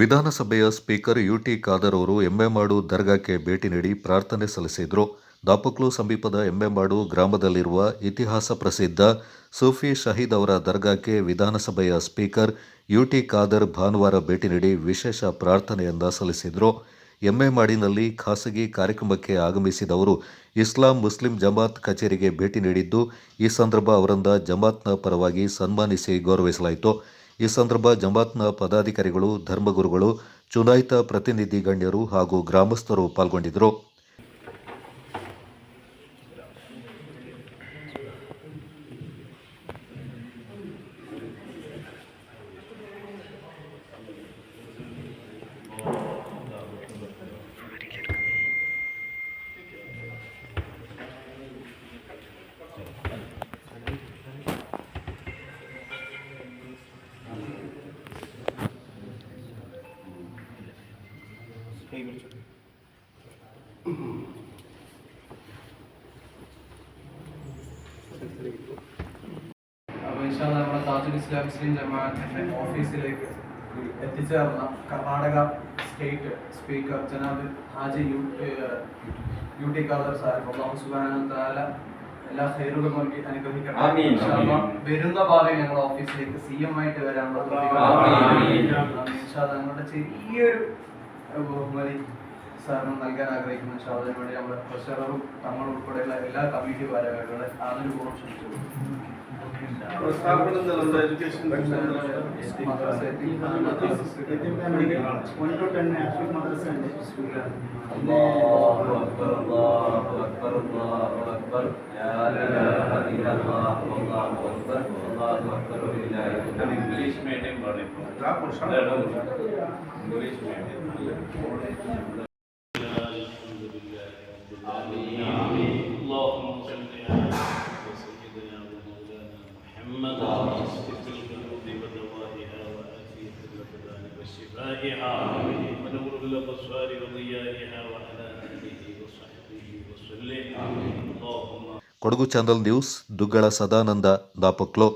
ವಿಧಾನಸಭೆಯ speaker UT Khader ಅವರು ಎಮ್ಮೆಮಾಡು ದರ್ಗಾಕ್ಕೆ ಭೇಟಿ ನೀಡಿ ಪ್ರಾರ್ಥನೆ ಸಲ್ಲಿಸಿದರು. ದಾಪಕ್ಲು ಸಮೀಪದ ಎಮ್ಮೆಮಾಡು ಗ್ರಾಮದಲ್ಲಿರುವ ಇತಿಹಾಸ ಪ್ರಸಿದ್ಧ ಸೂಫಿ ಶಹೀದ್ ಅವರ ದರ್ಗಾಕ್ಕೆ ವಿಧಾನಸಭೆಯ ಸ್ಪೀಕರ್ ಯುಟಿ ಖಾದರ್ ಭಾನುವಾರ ಭೇಟಿ ನೀಡಿ ವಿಶೇಷ ಪ್ರಾರ್ಥನೆಯಿಂದ ಸಲ್ಲಿಸಿದರು. ಎಮ್ಮೆಮಾಡಿನಲ್ಲಿ ಖಾಸಗಿ ಕಾರ್ಯಕ್ರಮಕ್ಕೆ ಆಗಮಿಸಿದವರು ಇಸ್ಲಾಂ ಮುಸ್ಲಿಂ ಜಮಾತ್ ಕಚೇರಿಗೆ ಭೇಟಿ ನೀಡಿದ್ದು, ಈ ಸಂದರ್ಭ ಅವರನ್ನ ಜಮಾತ್ನ ಪರವಾಗಿ ಸನ್ಮಾನಿಸಿ ಗೌರವಿಸಲಾಯಿತು. ಈ ಸಂದರ್ಭ ಜಮಾತ್ನ ಪದಾಧಿಕಾರಿಗಳು ಧರ್ಮಗುರುಗಳು ಚುನಾಯಿತ ಪ್ರತಿನಿಧಿ ಗಣ್ಯರು ಹಾಗೂ ಗ್ರಾಮಸ್ಥರು ಪಾಲ್ಗೊಂಡಿದ್ದರು. അപ്പോൾ ഇൻഷാല്ല നമ്മുടെ താജുൽ ഇസ്ലാം മുസ്ലിം ജമാഅത്തിന്റെ ഓഫീസിലേക്ക് എത്തിച്ചേർന്ന കർണാടക സ്റ്റേറ്റ് സ്പീക്കർ ജനാബ് ഹാജി യു യു ടി ഖാദർ സാഹിബ്. അള്ളാഹു സുബ്ഹാനഹു വ എല്ലാ ഖൈറുകളും നൽകി അനുഗ്രഹിക്കണം വരുന്ന ഭാവിയിൽ ഞങ്ങളുടെ ഓഫീസിലേക്ക് സി എം ആയിട്ട് വരാനുള്ള ഞങ്ങളുടെ ചെറിയൊരു ബഹുമതി സാറിന് നൽകാൻ ആഗ്രഹിക്കുന്ന ഇൻഷാല്ല വേണ്ടി നമ്മുടെ ട്രഷററും തങ്ങൾ ഉൾപ്പെടെയുള്ള എല്ലാ കമ്മിറ്റി ഭാരവാഹികളെ ആദരപൂർവം ക്ഷണിച്ചു ശ്രമിച്ചു ten actual بسم الله الرحمن الرحيم الحمد لله رب العالمين والصلاه والسلام على سيدنا محمد وعلى اله وصحبه اجمعين Kodagu channel news Duggala Sadananda ದಾಪಕ್ಲು